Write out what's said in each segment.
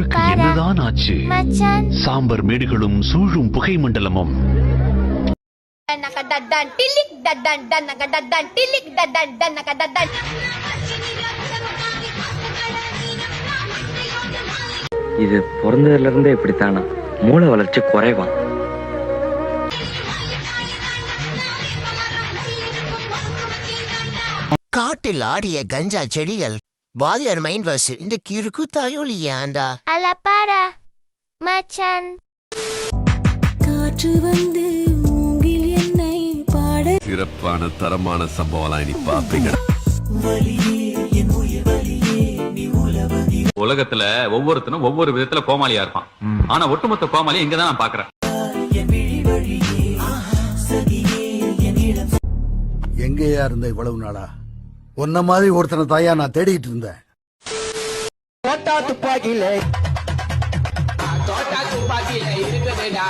என்னதான் ஆச்சு? சாம்பர் மேடுகளும் சூழும் புகை மண்டலமும். இது பிறந்ததுல இருந்தே இப்படித்தானா? மூளை வளர்ச்சி குறைவான் காட்டில் ஆடிய கஞ்சா செடிகள் வாதியார் மைண்ட் வாஸ் இந்த கிறுக்கு தாயோலியாண்டா அலப்பாரா மச்சான் காற்று வந்து மூங்கில் என்னை பாட. சிறப்பான தரமான சம்பவம்லாம் இனி பாப்பீங்க உலகத்துல ஒவ்வொருத்தனும் ஒவ்வொரு விதத்துல கோமாளியா இருப்பான். ஆனா ஒட்டுமொத்த கோமாளியை இங்கதான் நான் பாக்குறேன் எங்கேயா இருந்த இவ்வளவு நாளா? உன்ன மாதிரி ஒருத்தன தாயா நான் தேடிக்கிட்டு இருந்தேன். தோட்டா துப்பாக்கியில தோட்டா துப்பாக்கியில இருக்குதுடா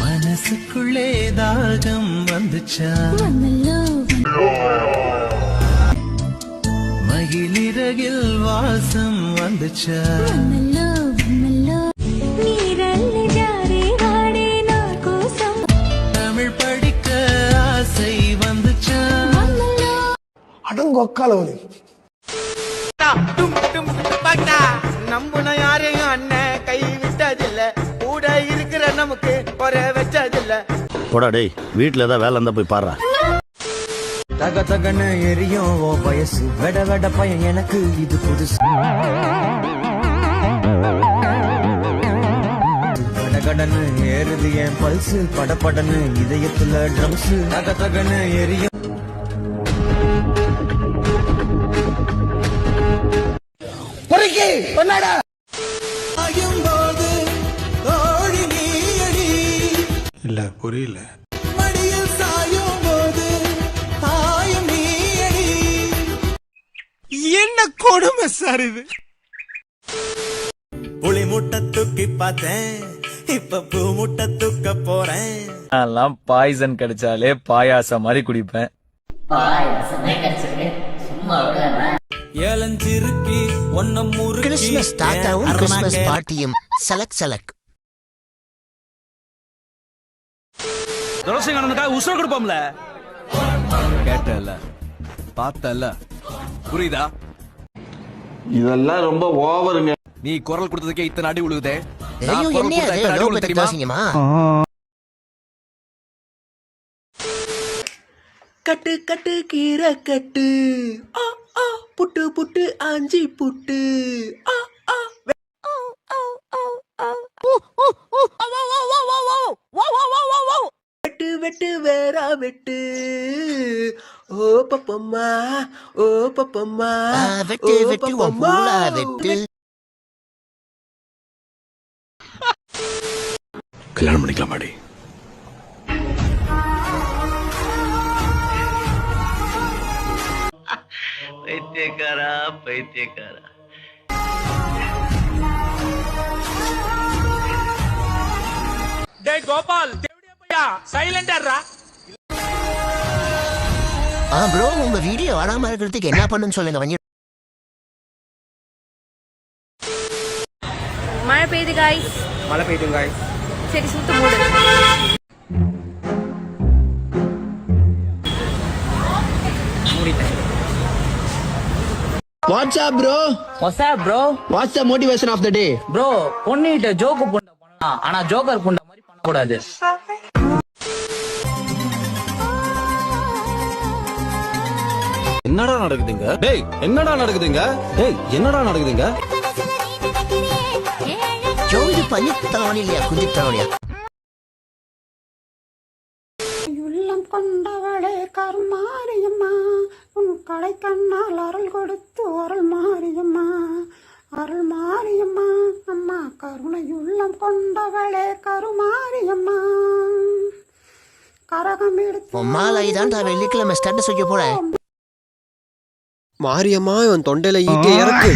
மனசுக்குள்ளே தாகம் జారే వాడే నా కోసం தமிழ் படிக்க ஆசை வந்துச்சா వన్నల్లో அடங்கொக்காலவனி நம்புன யாரையும் அண்ணன் கை விட்டதில்ல கூட இருக்கிற நமக்கு குறை வச்சதில்ல போடா டேய் வீட்டுல ஏதாவது வேலை இருந்தா போய் பாரு தக தகன்னு எரியும் ஓ வயசு. வெட வெட பையன் எனக்கு இது புதுசு. கடகடன்னு ஏறுது என் பல்சு படபடன்னு இதயத்துல ட்ரம்ஸ் தக தகன்னு எரியும். பொறுக்கி போது புரியல. என்ன கொடுமை சார் இது? புளி முட்டை தூக்கி பார்த்தேன். இப்ப பூ முட்டை தூக்க போறேன். எல்லாம் பாய்சன் கிடைச்சாலே பாயாசம் மாதிரி குடிப்பேன். ஏலஞ்சிருக்கி ஒன்ன முறுக்கி கிறிஸ்மஸ் தாத்தாவும் கிறிஸ்மஸ் பார்ட்டியும் சலக் சலக் உசுர கொடுப்போம்ல. கேட்டல பார்த்தல புரியுதா? இதெல்லாம் ரொம்ப ஓவருங்க. நீ குரல் கொடுத்ததுக்கே இத்தனை அடி உழுகுதே? ஐயோ குரல் கொடுத்தா அடி பத்தி தெரியுமா? கட்டு கட்டு கீரை கட்டு. ஆ ஆ புட்டு புட்டு ஆஞ்சி புட்டு. ஆ ஆ வெட்டு வெட்டு வேறா வெட்டு ஓ பப்பம்மா ஓ பப்பம்மா வெட்டு ஓ வெட்டு உன் பப்பம்மா. பூலா வெட்டு கல்யாணம் பண்ணிக்கலாமாடி பைத்தியக்காரா பைத்தியக்காரா. ஆ ப்ரோ உங்க வீடியோ வராம இருக்கிறதுக்கு என்ன பண்ணுன்னு சொல்லுங்க வந்து மழை பெய்யுது காய்ஸ் மழை பெய்யுதுங்க சரி சுத்த மூடு. WhatsApp bro வசா bro what's the motivation of the day bro பொண்ணுகிட்ட ஜோக்கு புண்டை பண்ணலாம் ஆனா ஜோக்கர் புண்டை மாதிரி பண்ணக்கூடாது. என்னடா நடக்குதுங்க? டேய் என்னடா நடக்குதுங்க? டேய் என்னடா நடக்குதுங்க? ஜோ இது பண்ணி தரவணி இல்லையா குஞ்சு தரவணியா உள்ளம் கொண்டவளே கருமாரியம்மா உன் கடை கண்ணால் அருள் கொடுத்து அருள் மாரியம்மா. அருள் மாரியம்மா அம்மா கருணை உள்ளம் கொண்டவளே கருமாரியம்மா. கரகம் எடுத்து மாலை தான்டா வெள்ளிக்கிழமை ஸ்டண்ட் செய்ய போறேன். மாரியம்மா இவன் தொண்டையில ஈட்டிய இறக்கு.